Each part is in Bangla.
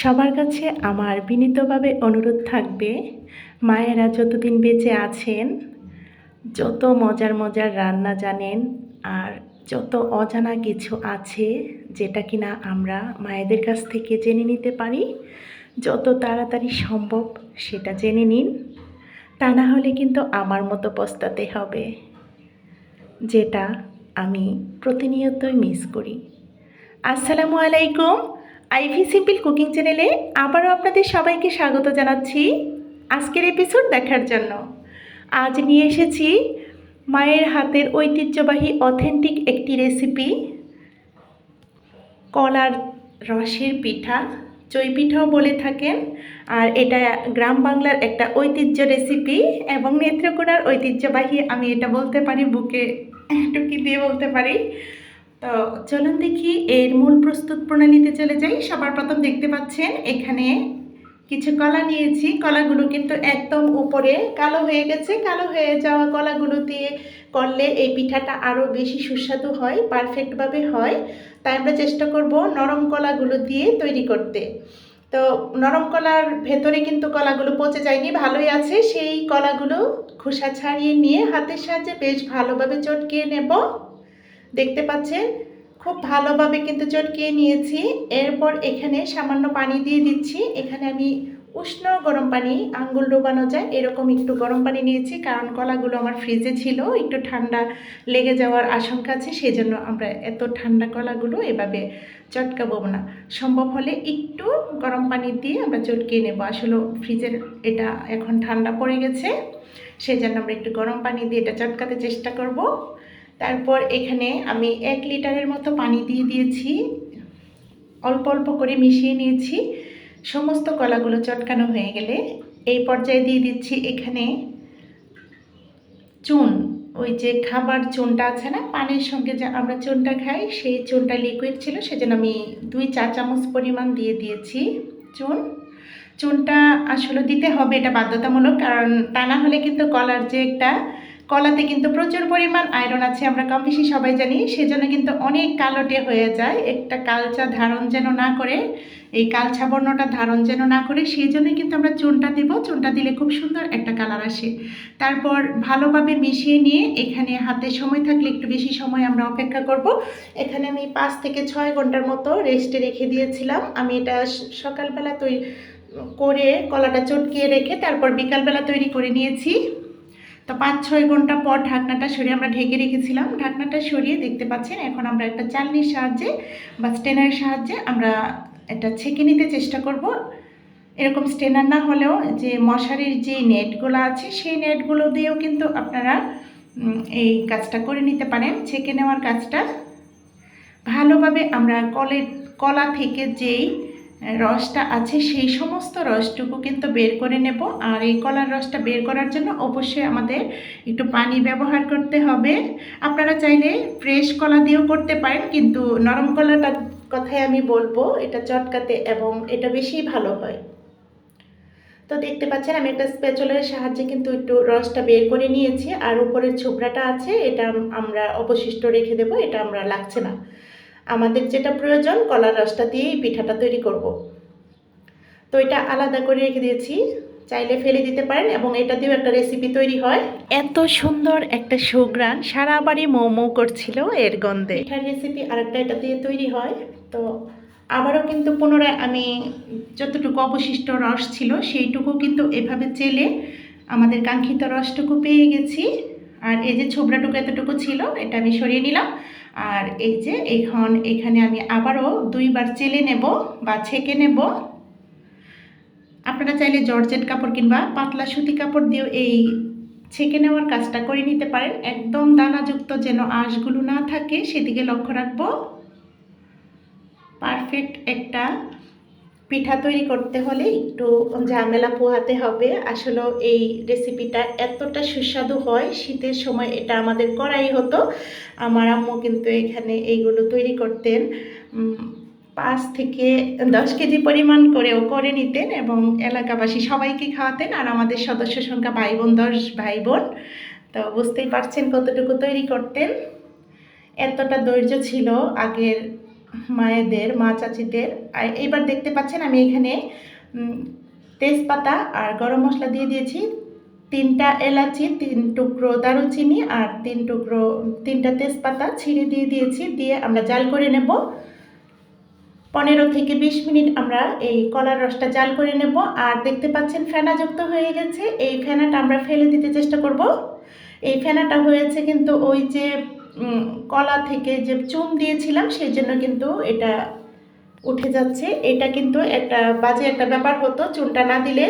সবার কাছে আমার বিনীতভাবে অনুরোধ থাকবে, মায়েরা যতদিন বেঁচে আছেন, যত মজার মজার রান্না জানেন আর যত অজানা কিছু আছে যেটা কিনা আমরা মায়েদের কাছ থেকে জেনে নিতে পারি, যত তাড়াতাড়ি সম্ভব সেটা জেনে নিন। তা না হলে কিন্তু আমার মতো পস্তাতে হবে, যেটা আমি প্রতিনিয়তই মিস করি। আসসালামু আলাইকুম। আইভি সিম্পল কুকিং চ্যানেলে আবারও আপনাদের সবাইকে স্বাগত জানাচ্ছি আজকের এপিসোড দেখার জন্য। আজ নিয়ে এসেছি মায়ের হাতের ঐতিহ্যবাহী অথেন্টিক একটি রেসিপি কলার রসের পিঠা, চই পিঠাও বলে থাকেন, আর এটা গ্রাম বাংলার একটা ঐতিহ্য রেসিপি এবং নেত্রকোনার ঐতিহ্যবাহী, আমি এটা বলতে পারি, বুকে টুকি দিয়ে বলতে পারি। তো চলুন দেখি এর মূল প্রস্তুত প্রণালীতে চলে যাই। সবার প্রথম দেখতে পাচ্ছেন, এখানে কিছু কলা নিয়েছি। কলাগুলো কিন্তু একদম উপরে কালো হয়ে গেছে। কালো হয়ে যাওয়া কলাগুলো দিয়ে করলে এই পিঠাটা আরও বেশি সুস্বাদু হয় পারফেক্টভাবে হয়। তাই আমরা চেষ্টা করব নরম কলাগুলো দিয়ে তৈরি করতে। তো নরম কলার ভেতরে কিন্তু কলাগুলো পচে যায়নি, ভালোই আছে। সেই কলাগুলো খোসা ছাড়িয়ে নিয়ে হাতের সাহায্যে বেশ ভালোভাবে চটকিয়ে নেব। দেখতে পাচ্ছেন, খুব ভালোভাবে কিন্তু চটকিয়ে নিয়েছি। এরপর এখানে সামান্য পানি দিয়ে দিচ্ছি। এখানে আমি উষ্ণ গরম পানি, আঙ্গুল ডোবানো যায়, এরকম একটু গরম পানি নিয়েছি, কারণ কলাগুলো আমার ফ্রিজে ছিল, একটু ঠান্ডা লেগে যাওয়ার আশঙ্কা আছে, সেজন্য আমরা এত ঠান্ডা কলাগুলো এভাবে চটকাবো না। সম্ভব হলে একটু গরম পানি দিয়ে আমরা চটকিয়ে নেব। আসলে ফ্রিজের এটা এখন ঠান্ডা পড়ে গেছে সেই জন্য আমরা একটু গরম পানি দিয়ে এটা চটকাতে চেষ্টা করব। তারপর এখানে আমি এক লিটারের মতো পানি দিয়ে দিয়েছি। অল্প অল্প করে মিশিয়ে নিয়েছি। সমস্ত কলাগুলো চটকানো হয়ে গেলে এই পর্যায়ে দিয়ে দিচ্ছি এখানে চুন। ওই যে খাবার চুনটা আছে না, পানির সঙ্গে যে আমরা চুনটা খাই, সেই চুনটা লিকুইড ছিল, সেজন্য আমি দুই চা চামচ পরিমাণ দিয়ে দিয়েছি চুন। চুনটা আসলে দিতে হবে এটা বাধ্যতামূলক, কারণ তা না হলে কিন্তু কলার যে একটা কলাতে কিন্তু প্রচুর পরিমাণ আয়রন আছে, আমরা কম বেশি সবাই জানি। সেজন্য কিন্তু অনেক কালোটে হয়ে যায়। একটা কালচা ধারণ যেন না করে, এই কালচা বর্ণটা ধারণ যেন না করে সেই জন্যই কিন্তু আমরা চুনটা দেব। চুনটা দিলে খুব সুন্দর একটা কালার আসে। তারপর ভালোভাবে মিশিয়ে নিয়ে এখানে হাতে সময় থাকলে একটু বেশি সময় আমরা অপেক্ষা করব। এখানে আমি পাঁচ থেকে ছয় ঘণ্টার মতো রেস্টে রেখে দিয়েছিলাম। আমি এটা সকালবেলা তৈরি করে কলাটা চটকিয়ে রেখে তারপর বিকালবেলা তৈরি করে নিয়েছি। তো পাঁচ ছয় ঘণ্টা পর ঢাকনাটা সরিয়ে আমরা ঢেকে রেখেছিলাম। ঢাকনাটা সরিয়ে দেখতে পাচ্ছেন, এখন আমরা একটা চালনির সাহায্যে বা স্টেনারের সাহায্যে আমরা এটা ছেঁকে নিতে চেষ্টা করব। এরকম স্টেনার না হলেও যে মশারির যে নেটগুলো আছে, সেই নেটগুলো দিয়েও কিন্তু আপনারা এই কাজটা করে নিতে পারেন। ছেঁকে নেওয়ার কাজটা ভালোভাবে আমরা কলের, কলা থেকে যেই রসটা আছে, সেই সমস্ত রসটুকু কিন্তু বের করে নেব। আর এই কলার রসটা বের করার জন্য অবশ্যই আমাদের একটু পানি ব্যবহার করতে হবে। আপনারা চাইলে ফ্রেশ কলা দিয়েও করতে পারেন, কিন্তু নরম কলাটার কথাই আমি বলব, এটা চটকাতে এবং এটা বেশি ভালো হয়। তো দেখতে পাচ্ছেন, আমি একটা স্পেচলের সাহায্যে কিন্তু একটু রসটা বের করে নিয়েছি। আর উপরের ছোবড়াটা আছে, এটা আমরা অবশিষ্ট রেখে দেব, এটা আমরা লাগছে না। আমাদের যেটা প্রয়োজন কলার রসটা দিয়েই পিঠাটা তৈরি করব। তো এটা আলাদা করে রেখে দিয়েছি। চাইলে ফেলে দিতে পারেন এবং এটা দিয়েও একটা রেসিপি তৈরি হয়। এত সুন্দর একটা সুগ্রান সারা বাড়ি মোমো করছিল এর গন্ধে। পিঠার রেসিপি আরেকটা এটা দিয়ে তৈরি হয়। তো আবারও কিন্তু পুনরায় আমি যতটুকু অবশিষ্ট রস ছিল সেইটুকু কিন্তু এভাবে চেলে আমাদের কাঙ্ক্ষিত রসটুকু পেয়ে গেছি। আর এই যে ছোবড়াটুকু এতটুকু ছিল এটা আমি সরিয়ে নিলাম। আর এই যে এখন, এখানে আমি আবারও দুইবার চেলে নেব বা ছেঁকে নেব। আপনারা চাইলে জর্জেট কাপড় কিংবা পাতলা সুতি কাপড় দিয়েও এই ছেঁকে নেওয়ার কাজটা করে নিতে পারেন। একদম দানাযুক্ত যেন আঁশগুলো না থাকে, সেদিকে লক্ষ্য রাখব। পারফেক্ট একটা পিঠা তৈরি করতে হলে একটু ঝামেলা পোহাতে হবে। আসলে এই রেসিপিটা এতটা সুস্বাদু হয়, শীতের সময় এটা আমাদের করাই হতো। আমার আম্মু কিন্তু এখানে এইগুলো তৈরি করতেন। পাঁচ থেকে দশ কেজি পরিমাণ করেও করে নিতেন এবং এলাকাবাসী সবাইকে খাওয়াতেন আর আমাদের সদস্য সংখ্যা ভাই বোন দশ ভাই বোন তো বুঝতেই পারছেন কতটুকু তৈরি করতেন। এতটা ধৈর্য ছিল আগের মায়েদের, মা চাচিদের। আর এইবার দেখতে পাচ্ছেন আমি এখানে তেজপাতা আর গরম মশলা দিয়ে দিয়েছি। তিনটা এলাচি, তিন টুকরো দারুচিনি আর তিন টুকরো, তিনটা তেজপাতা ছিঁড়ে দিয়ে দিয়েছি। দিয়ে আমরা জাল করে নেব। পনেরো থেকে বিশ মিনিট আমরা এই কলার রসটা জাল করে নেব। আর দেখতে পাচ্ছেন ফেনাযুক্ত হয়ে গেছে। এই ফেনাটা আমরা ফেলে দিতে চেষ্টা করব। এই ফেনাটা হয়েছে কিন্তু ওই যে কলা থেকে যে চুন দিয়েছিলাম সেই জন্য কিন্তু এটা উঠে যাচ্ছে। এটা কিন্তু একটা বাজে একটা ব্যাপার হতো, চুনটা না দিলে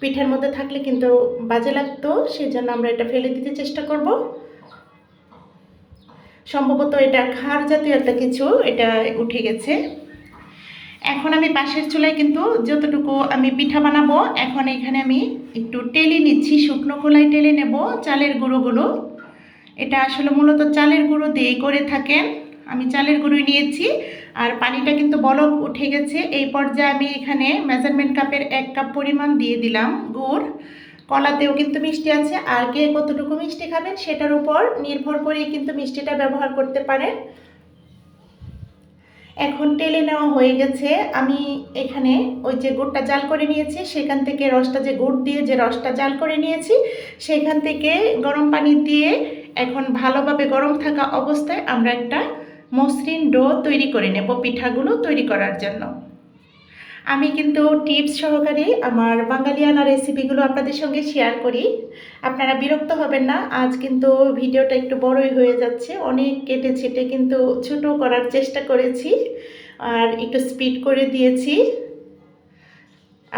পিঠার মধ্যে থাকলে কিন্তু বাজে লাগতো সেই জন্য আমরা এটা ফেলে দিতে চেষ্টা করব। সম্ভবত এটা খার জাতীয় একটা কিছু, এটা উঠে গেছে। এখন আমি পাশের চুলায় কিন্তু যতটুকু আমি পিঠা বানাবো, এখন এখানে আমি একটু টেলে নিচ্ছি, শুকনো খোলায় টেলে নেব, চালের গুঁড়োগুলো। এটা আসলে মূলত চালের গুঁড়ো দিয়ে করে থাকেন। আমি চালের গুঁড়ো নিয়েছি আর পানিটা কিন্তু বলক উঠে গেছে। এই পর্যায়ে আমি এখানে মেজারমেন্ট কাপের এক কাপ পরিমাণ দিয়ে দিলাম গুড়। কলাতেও কিন্তু মিষ্টি আছে। আর কে কতটুকু মিষ্টি খাবেন সেটার উপর নির্ভর করে কিন্তু মিষ্টিটা ব্যবহার করতে পারেন। এখন টেলে নেওয়া হয়ে গেছে। আমি এখানে ওই যে গুড়টা জাল করে নিয়েছি। সেখান থেকে রসটা যে গুড় দিয়ে যে রসটা জাল করে নিয়েছি, সেখান থেকে গরম পানি দিয়ে এখন ভালোভাবে গরম থাকা অবস্থায় আমরা একটা মসৃণ ডো তৈরি করে নেব পিঠাগুলো তৈরি করার জন্য। আমি কিন্তু টিপস সহকারে আমার বাঙালিয়ানা রেসিপিগুলো আপনাদের সঙ্গে শেয়ার করি। আপনারা বিরক্ত হবেন না, আজ কিন্তু ভিডিওটা একটু বড়ই হয়ে যাচ্ছে। অনেক কেটে ছেটে কিন্তু ছোটো করার চেষ্টা করেছি আর একটু স্পিড করে দিয়েছি।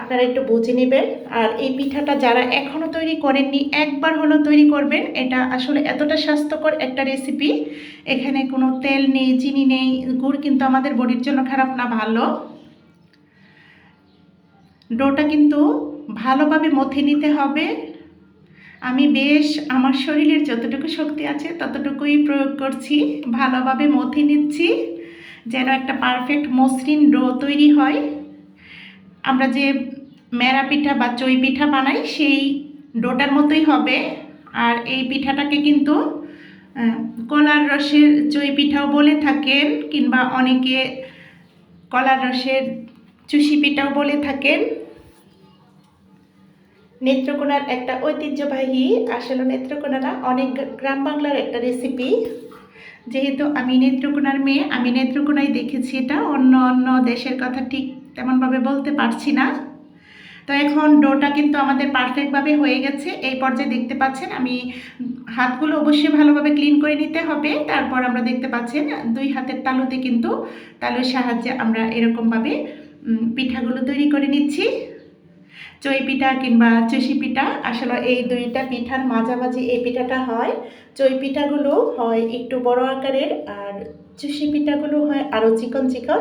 আপনারা একটু বুঝে নেবেন। আর এই পিঠাটা যারা এখনও তৈরি করেননি, একবার হলো তৈরি করবেন। এটা আসলে এতটা স্বাস্থ্যকর একটা রেসিপি এখানে কোনো তেল নেই, চিনি নেই, গুড় কিন্তু আমাদের বডির জন্য খারাপ না, ভালো। ডোটা কিন্তু ভালোভাবে মথে নিতে হবে। আমি বেশ, আমার শরীরের যতটুকু শক্তি আছে, ততটুকুই প্রয়োগ করছি। ভালোভাবে মথে নিচ্ছি, যেন একটা পারফেক্ট মসৃণ ডো তৈরি হয়। আমরা যে মেরা পিঠা বা চই পিঠা বানাই, সেই ডোটার মতোই হবে। আর এই পিঠাটাকে কিন্তু কলার রসের চই পিঠাও বলে থাকেন, কিংবা অনেকে কলার রসের চুষি পিঠাও বলে থাকেন। নেত্রকোনার একটা ঐতিহ্যবাহী আসলে নেত্রকোনা না অনেক গ্রাম বাংলার একটা রেসিপি যেহেতু আমি নেত্রকোনার মেয়ে, আমি নেত্রকোনায় দেখেছি এটা। অন্য অন্য দেশের কথা ঠিক তেমনভাবে বলতে পারছি না। তো এখন ডোটা কিন্তু আমাদের পারফেক্টভাবে হয়ে গেছে। এই পর্যায়ে দেখতে পাচ্ছেন আমি হাতগুলো অবশ্যই ভালোভাবে ক্লিন করে নিতে হবে। তারপর আমরা দেখতে পাচ্ছেন দুই হাতের তালুতে কিন্তু তালুর সাহায্যে আমরা এরকমভাবে পিঠাগুলো তৈরি করে নিচ্ছি। চই পিঠা কিংবা চষি পিঠা, আসলে এই দুইটা পিঠার মাঝামাঝি এই পিঠাটা হয়। চই পিঠাগুলো হয় একটু বড় আকারের আর চুষি পিঠাগুলো হয় আরও চিকন চিকন।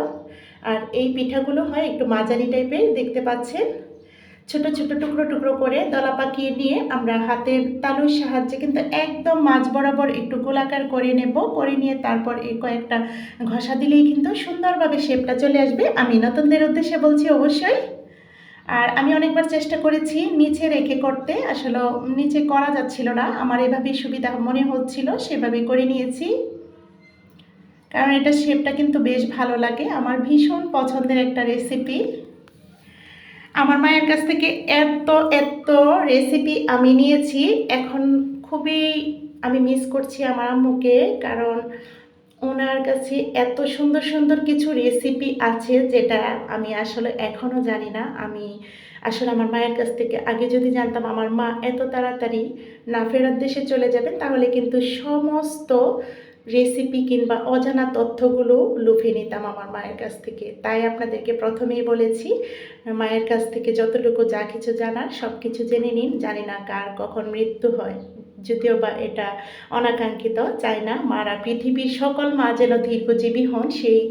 আর এই পিঠাগুলো হয় একটু মাঝারি টাইপের, দেখতে পাচ্ছেন? ছোট ছোট টুকরো টুকরো করে দলা পাকিয়ে নিয়ে আমরা হাতের তালুর সাহায্যে কিন্তু একদম মাঝ বরাবর একটু গোলাকার করে নেব, করে নিয়ে তারপর এই কয়েকটা ঘষা দিলেই কিন্তু সুন্দরভাবে শেপটা চলে আসবে। আমি নতুনদের উদ্দেশ্যে বলছি অবশ্যই। আর আমি অনেকবার চেষ্টা করেছি নিচে রেখে করতে, আসলে নিচে করা যাচ্ছিল না। আমার এভাবেই সুবিধা মনে হচ্ছিল সেভাবে করে নিয়েছি। কারণ এটা শেপটা কিন্তু বেশ ভালো লাগে। আমার ভীষণ পছন্দের একটা রেসিপি আমার মায়ের কাছ থেকে এত এত রেসিপি আমি নিয়েছি। এখন খুবই আমি মিস করছি আমার আম্মুকে, কারণ ওনার কাছে এত সুন্দর সুন্দর কিছু রেসিপি আছে যেটা আমি আসলে এখনও জানি না। আমি আসলে আমার মায়ের কাছ থেকে আগে যদি জানতাম আমার মা এত তাড়াতাড়ি না ফেরার দেশে চলে যাবেন তাহলে কিন্তু সমস্ত রেসিপি কিংবা অজানা তথ্যগুলো লুফে নিতাম আমার মায়ের কাছ থেকে। তাই আপনাদেরকে প্রথমেই বলেছি, মায়ের কাছ থেকে যতটুকু যা কিছু জানার সব কিছু জেনে নিন। জানি না কার কখন মৃত্যু হয়, যদিও বা এটা অনাকাঙ্ক্ষিত। চাই না মারা পৃথিবীর সকল মা যেন দীর্ঘজীবী হন, সেই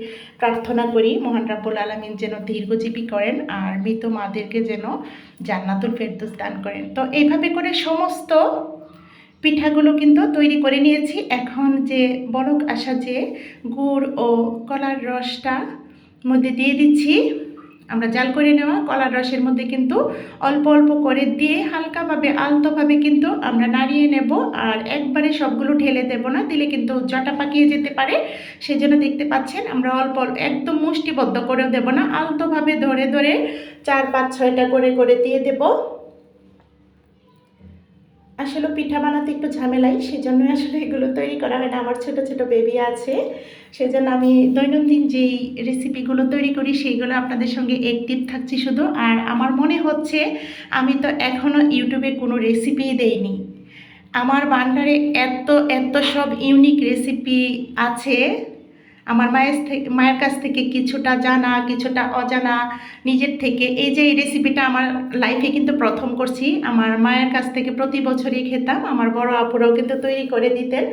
প্রার্থনা করি মহান রাব্বুল আলমিন যেন দীর্ঘজীবী করেন আর মৃত মাদেরকে যেন জান্নাতুল ফেরদৌস দান করেন। তো এইভাবে করে সমস্ত পিঠাগুলো কিন্তু তৈরি করে নিয়েছি। এখন যে বলক আসা যে গুড় ও কলার রসটা মধ্যে দিয়ে দিচ্ছি। আমরা জাল করে নেওয়া কলার রসের মধ্যে কিন্তু অল্প অল্প করে দিয়ে হালকাভাবে, আলতোভাবে কিন্তু আমরা নাড়িয়ে নেব। আর একবারে সবগুলো ঢেলে দেব না, দিলে কিন্তু জটা পাকিয়ে যেতে পারে। সেই জন্য দেখতে পাচ্ছেন, আমরা অল্প অল্প, একদম মুষ্টিবদ্ধ করেও দেব না। আলতোভাবে ধরে ধরে চার, পাঁচ, ছয়টা করে করে দিয়ে দেবো। আসলে পিঠা বানাতে একটু ঝামেলাই, সেজন্যই আসলে এগুলো তৈরি করা হয় না। আমার ছোট ছোট বেবি আছে, সেজন্য আমি দৈনন্দিন যেই রেসিপিগুলো তৈরি করি, সেইগুলো আপনাদের সঙ্গে অ্যাক্টিভ থাকছি শুধু। আর আমার মনে হচ্ছে, আমি তো এখনও ইউটিউবে কোনো রেসিপি দেইনি। আমার ভান্ডারে এত এত সব ইউনিক রেসিপি আছে। আমার মায়ের মায়ের কাছ থেকে কিছুটা জানা, কিছুটা অজানা। নিজের থেকে এই যে এই রেসিপিটা আমার লাইফে কিন্তু প্রথম করছি, আমার মায়ের কাছ থেকে প্রতি বছরই খেতাম, আমার বড় আপুরাও কিন্তু তৈরি করে দিতেন।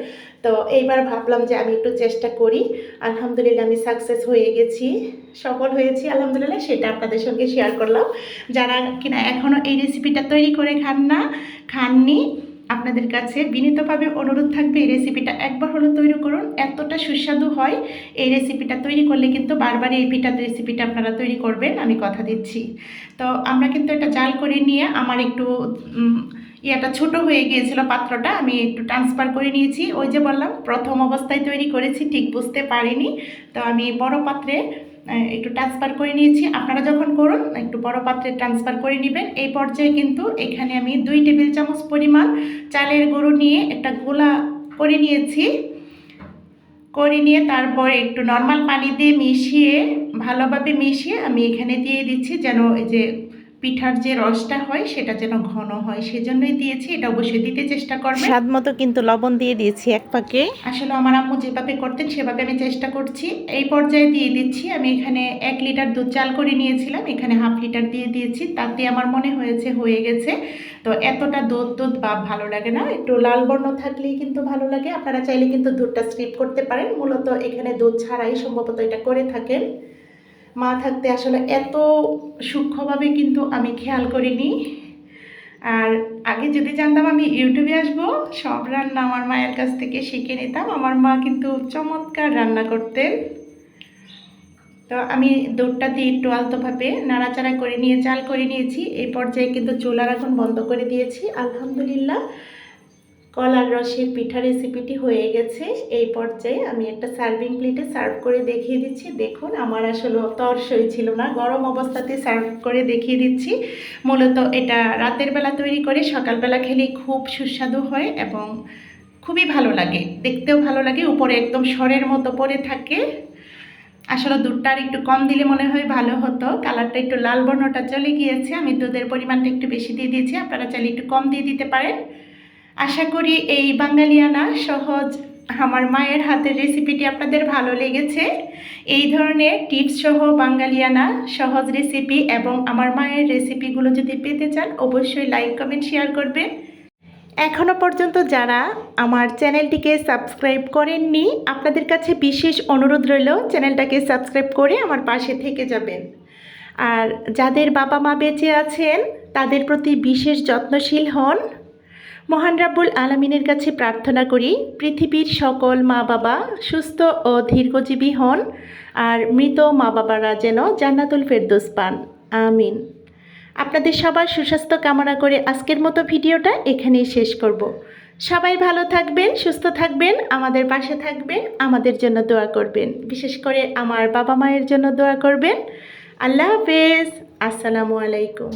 তো এইবার ভাবলাম যে আমি একটু চেষ্টা করি। আলহামদুলিল্লাহ আমি সাকসেস হয়ে গেছি, সফল হয়েছি, আলহামদুলিল্লাহ সেটা আপনাদের সঙ্গে শেয়ার করলাম। যারা কিনা এখনও এই রেসিপিটা তৈরি করে খান না, খাননি আপনাদের কাছে বিনীতভাবে অনুরোধ থাকবে, এই রেসিপিটা একবার হলো তৈরি করুন। এতটা সুস্বাদু হয় এই রেসিপিটা তৈরি করলে কিন্তু বারবার এই পিঠার রেসিপিটা আপনারা তৈরি করবেন, আমি কথা দিচ্ছি। তো আমরা কিন্তু এটা জাল করে নিয়ে, আমার একটু ইয়াটা ছোট হয়ে গিয়েছিল পাত্রটা, আমি একটু ট্রান্সফার করে নিয়েছি। ওই যে বললাম, প্রথম অবস্থায় তৈরি করেছি, ঠিক বুঝতে পারিনি। তো আমি বড় পাত্রে একটু ট্রান্সফার করে নিয়েছি। আপনারা যখন করুন, একটু বড় পাত্রে ট্রান্সফার করে নেবেন। এই পর্যায়ে কিন্তু এখানে আমি দুই টেবিল চামচ পরিমাণ চালের গুঁড়ো নিয়ে একটা গোলা করে নিয়েছি। করে নিয়ে তারপরে একটু নর্মাল পানি দিয়ে মিশিয়ে, ভালোভাবে মিশিয়ে আমি এখানে দিয়ে দিচ্ছি যেন এই যে পিঠার যে রসটা হয় সেটা যেন ঘন হয় সেজন্যই দিয়েছি। এটা অবশ্যই দিতে চেষ্টা করবেন। স্বাদ মতো কিন্তু লবণ দিয়ে দিয়েছি এক পাকে আসলে আমার আম্মু যেভাবে করতেন সেভাবে আমি চেষ্টা করছি। এই পর্যায়ে দিয়ে দিচ্ছি আমি এখানে এক লিটার দুধ চাল করে নিয়েছিলাম। এখানে হাফ লিটার দিয়ে দিয়েছি তাতে আমার মনে হয়েছে হয়ে গেছে। তো এতটা দুধ দুধ বা ভালো লাগে না। একটু লাল বর্ণ থাকলেই কিন্তু ভালো লাগে। আপনারা চাইলে কিন্তু দুধটা স্কিপ করতে পারেন। মূলত এখানে দুধ ছাড়াই সম্ভবত এটা করে থাকেন। মা থাকতে আসলে এত সূক্ষ্মভাবে কিন্তু আমি খেয়াল করিনি। আর আগে যদি জানতাম আমি ইউটিউবে আসব, সব রান্না আমার মায়ের কাছ থেকে শিখে নিতাম। আমার মা কিন্তু চমৎকার রান্না করতেন। তো আমি দুধটা দিয়ে একটু আলতোভাবে নাড়াচাড়া করে নিয়ে, চাল করে নিয়েছি। এই পর্যায়ে কিন্তু চুলার এখন বন্ধ করে দিয়েছি। আলহামদুলিল্লাহ। কলার রসের পিঠা রেসিপিটি হয়ে গেছে। এই পর্যায়ে আমি একটা সার্ভিং প্লেটে সার্ভ করে দেখিয়ে দিচ্ছি। দেখুন, আমার আসলে তরসই ছিল না। গরম অবস্থাতে সার্ভ করে দেখিয়ে দিচ্ছি। মূলত এটা রাতের বেলা তৈরি করে সকালবেলা খেলে খুব সুস্বাদু হয় এবং খুবই ভালো লাগে। দেখতেও ভালো লাগে, উপরে একদম সরের মতো পড়ে থাকে। আসলে দুধটা আর একটু কম দিলে মনে হয় ভালো হতো। কালারটা একটু লাল বর্ণটা চলে গিয়েছে। আমি দুধের পরিমাণটা একটু বেশি দিয়ে দিয়েছি। আপনারা চাইলে একটু কম দিয়ে দিতে পারেন। আশা করি এই বাঙালিয়ানা সহজ আমার মায়ের হাতের রেসিপিটি আপনাদের ভালো লেগেছে। এই ধরনের টিপস সহ বাঙালিয়ানা সহজ রেসিপি এবং আমার মায়ের রেসিপিগুলো যদি পেতে চান, অবশ্যই লাইক কমেন্ট শেয়ার করবেন। এখনও পর্যন্ত যারা আমার চ্যানেলটিকে সাবস্ক্রাইব করেননি, আপনাদের কাছে বিশেষ অনুরোধ রইল চ্যানেলটাকে সাবস্ক্রাইব করে আমার পাশে থেকে যাবেন। আর যাদের বাবা মা বেঁচে আছেন, তাদের প্রতি বিশেষ যত্নশীল হন। মহান রাব্বুল আলমিনের কাছে প্রার্থনা করি, পৃথিবীর সকল মা বাবা সুস্থ ও দীর্ঘজীবী হন আর মৃত মা বাবারা যেন জান্নাতুল ফেরদৌস পান। আমিন। আপনাদের সবার সুস্বাস্থ্য কামনা করে আজকের মতো ভিডিওটা এখানেই শেষ করব। সবাই ভালো থাকবেন, সুস্থ থাকবেন, আমাদের পাশে থাকবেন, আমাদের জন্য দোয়া করবেন। বিশেষ করে আমার বাবা মায়ের জন্য দোয়া করবেন। আল্লাহ হাফেজ। আসসালামু আলাইকুম।